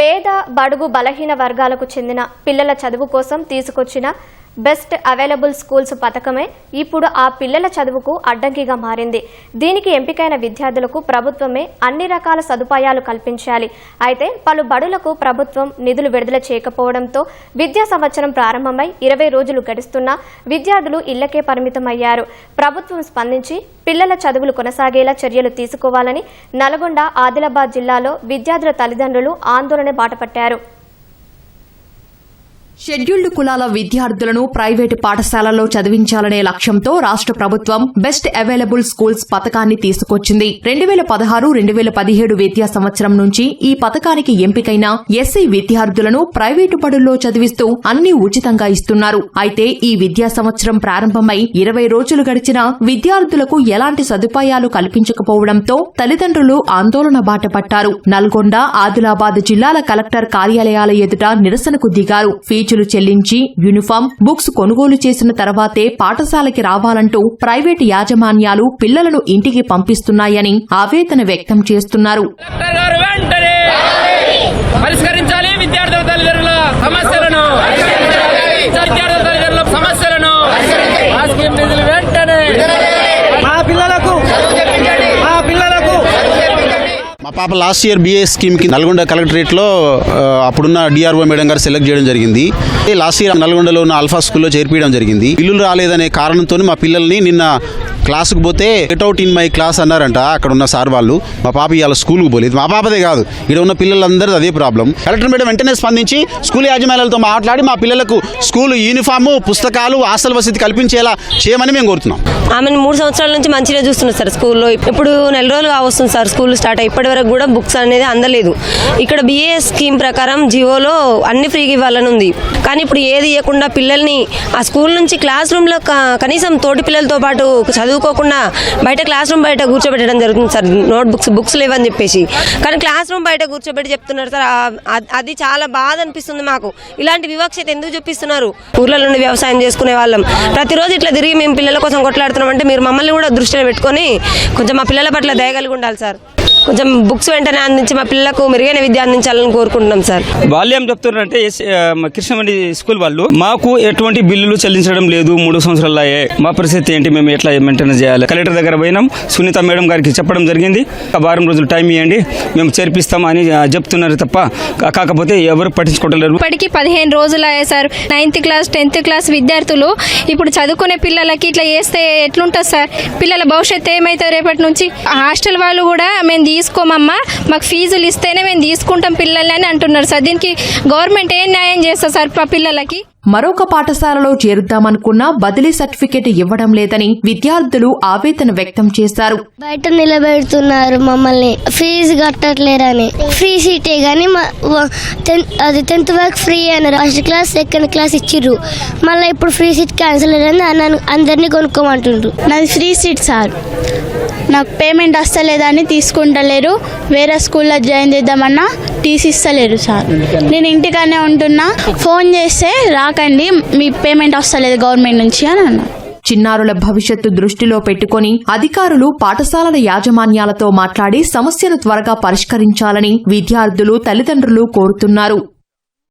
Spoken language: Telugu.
పేద బడుగు బలహీన వర్గాలకు చెందిన పిల్లల చదువు కోసం తీసుకొచ్చిన బెస్ట్ అవైలబుల్ స్కూల్స్ పథకమే ఇప్పుడు ఆ పిల్లల చదువుకు అడ్డంకిగా మారింది. దీనికి ఎంపికైన విద్యార్థులకు ప్రభుత్వమే అన్ని రకాల సదుపాయాలు కల్పించాలి. అయితే పలు బడులకు ప్రభుత్వం నిధులు విడుదల చేయకపోవడంతో విద్యా సంవత్సరం ప్రారంభమై ఇరవై రోజులు గడుస్తున్నా విద్యార్థులు ఇళ్ళకే పరిమితమయ్యారు. ప్రభుత్వం స్పందించి పిల్లల చదువులు కొనసాగేలా చర్యలు తీసుకోవాలని నల్గొండ ఆదిలాబాద్ జిల్లాలో విద్యార్థుల తల్లిదండ్రులు ఆందోళన బాటపట్టారు. షెడ్యూల్డ్ కులాల విద్యార్థులను ప్రైవేటు పాఠశాలల్లో చదివించాలనే లక్ష్యంతో రాష్ట్ర ప్రభుత్వం బెస్ట్ అవైలబుల్ స్కూల్స్ పథకాన్ని తీసుకొచ్చింది. రెండు వేల పదహారు రెండు వేల పదిహేడు విద్యా సంవత్సరం నుంచి ఈ పథకానికి ఎంపికైన ఎస్సీ విద్యార్థులను ప్రైవేటు బడుల్లో చదివిస్తూ అన్ని ఉచితంగా ఇస్తున్నారు. అయితే ఈ విద్యా సంవత్సరం ప్రారంభమై ఇరవై రోజులు గడిచినా విద్యార్థులకు ఎలాంటి సదుపాయాలు కల్పించకపోవడంతో తల్లిదండ్రులు ఆందోళన బాట పట్టారు. నల్గొండ ఆదిలాబాద్ జిల్లాల కలెక్టర్ కార్యాలయాల ఎదుట నిరసనకు దిగారు. ఫీజు ఫీజులు చెల్లించి యూనిఫామ్ బుక్స్ కొనుగోలు చేసిన తర్వాతే పాఠశాలకి రావాలంటూ ప్రైవేటు యాజమాన్యాలు పిల్లలను ఇంటికి పంపిస్తున్నాయని ఆవేదన వ్యక్తం చేస్తున్నారు. పరిష్కరించాలి విద్యార్థుల తల్లిదండ్రుల సమస్యలను ఆ స్కీమ్ నిధులు వెంటనే మా పిల్లలకు మా పిల్లలకు మా పాప లాస్ట్ ఇయర్ బిఏ స్కీమ్కి నల్గొండ కలెక్టరేట్లో అప్పుడున్న డిఆర్ఓ మేడం గారు సెలెక్ట్ చేయడం జరిగింది. లాస్ట్ ఇయర్ నల్గొండలో ఉన్న అల్ఫా స్కూల్లో చేర్పించడం జరిగింది. ఇల్లులు రాలేదనే కారణంతో మా పిల్లల్ని నిన్న క్లాసుకు పోతే get out in my class అన్నారంట అక్కడ ఉన్న సార్ వాళ్ళు. మా పాప ఇవాళ స్కూల్కి పోలేదు. మా పాపదే కాదు ఇక్కడ ఉన్న పిల్లలందరూ అదే ప్రాబ్లం. కలెక్టర్ మేడం వెంటనే స్పందించి స్కూల్ యాజమాన్యాలతో మాట్లాడి మా పిల్లలకు స్కూల్ యూనిఫాము పుస్తకాలు హాస్టల్ వసతి కల్పించేలా చేయమని మేము కోరుతున్నాం. ఆమెను మూడు సంవత్సరాల నుంచి మంచిగా చూస్తున్నారు సార్ స్కూల్లో. ఇప్పుడు నెల రోజులు కావస్తుంది సార్ స్కూల్ స్టార్ట్ అయ్యి. ఇప్పటి వరకు కూడా బుక్స్ అనేది అందలేదు. ఇక్కడ బిఏ స్కీమ్ ప్రకారం జియోలో అన్ని ఫ్రీగా ఇవ్వాలని ఉంది కానీ ఇప్పుడు ఏది ఇవ్వకుండా పిల్లల్ని ఆ స్కూల్ నుంచి క్లాస్ రూమ్లో కనీసం తోటి పిల్లలతో పాటు చదువుకోకుండా బయట క్లాస్ రూమ్ బయట కూర్చోబెట్టడం జరుగుతుంది సార్. నోట్ బుక్స్ బుక్స్ లేవని చెప్పేసి. కానీ క్లాస్ రూమ్ బయట కూర్చోబెట్టి చెప్తున్నారు సార్. అది చాలా బాధ అనిపిస్తుంది మాకు. ఇలాంటి వివక్షత ఎందుకు చూపిస్తున్నారు? ఊర్ల నుండి వ్యవసాయం చేసుకునే వాళ్ళం. ప్రతిరోజు ఇట్లా తిరిగి మేము పిల్లల కోసం కొట్లాడుతున్నాం అంటే మీరు మమ్మల్ని కూడా దృష్టిలో పెట్టుకొని కొంచెం మా పిల్లల పట్ల దయగలిగి ఉండాలి సార్. కొంచెం బుక్స్ వెంటనే అందించి మా పిల్లలకు మెరుగైన విద్య అందించాలని కోరుకుంటున్నాం సార్. వాళ్ళు ఏం చెప్తున్నారంటే కృష్ణమండి స్కూల్ వాళ్ళు మాకు ఎటువంటి బిల్లులు చెల్లించడం లేదు మూడు సంవత్సరాలు. అయ్యాయి మా పరిస్థితి ఏంటి మేము ఎట్లా మెయింటైన్ చేయాలి? కలెక్టర్ దగ్గర పోయినాం సునీత మేడం గారికి చెప్పడం జరిగింది. ఒక వారం రోజులు టైం ఇవ్వండి మేము చేర్పిస్తాం అని చెప్తున్నారు తప్ప కాకపోతే ఎవరు పట్టించుకోవట్లేరు. ఇప్పటికి పదిహేను రోజులు అయ్యాయి sir. Ninth class tenth class విద్యార్థులు ఇప్పుడు చదువుకునే పిల్లలకి ఇట్లా చేస్తే ఎట్లుంటుంది సార్? పిల్లల భవిష్యత్తు ఏమవుతుంది రేపటి నుంచి? హాస్టల్ వాళ్ళు కూడా మేము తీసుకోమమ్మా. మాకు ఫీజులు ఇస్తేనే మేము తీసుకుంటాం పిల్లల్ని అని అంటున్నారు సార్. దీనికి గవర్నమెంట్ ఏం న్యాయం చేస్తారు సార్ మా పిల్లలకి? మరొక పాఠశాలలో చేరుద్దామనుకున్నా బదిలీ సర్టిఫికెట్ ఇవ్వడం లేదని విద్యార్థులు ఆవేదన వ్యక్తం చేశారు. బయట నిలబెడుతున్నారు మమ్మల్ని. ఫీజు కట్టట్లేరని. ఫ్రీ సీటే కానీ అది టెన్త్ వరకు ఫ్రీ అన్నారు ఫస్ట్ క్లాస్ సెకండ్ క్లాస్ ఇచ్చిర్రు. మళ్ళీ ఇప్పుడు ఫ్రీ సీట్ క్యాన్సిల్ అయ్యింది అన్న అందరినీ కొనుక్కోమంటుండ్రు. నాది ఫ్రీ సీట్ సార్. నాకు పేమెంట్ వస్తలేదని తీసుకుంటలేరు. వేరే స్కూల్లో జాయిన్ చేద్దామన్నా టీసీ ఇస్తలేరు సార్. నేను ఇంటికానే ఉంటున్నా. ఫోన్ చేస్తే రాకండి మీ పేమెంట్ వస్తలేదు గవర్నమెంట్ నుంచి అని అన్నా. చిన్నారుల భవిష్యత్తు దృష్టిలో పెట్టుకొని అధికారులు పాఠశాలల యాజమాన్యాలతో మాట్లాడి సమస్యను త్వరగా పరిష్కరించాలని విద్యార్థులు తల్లిదండ్రులు కోరుతున్నారు.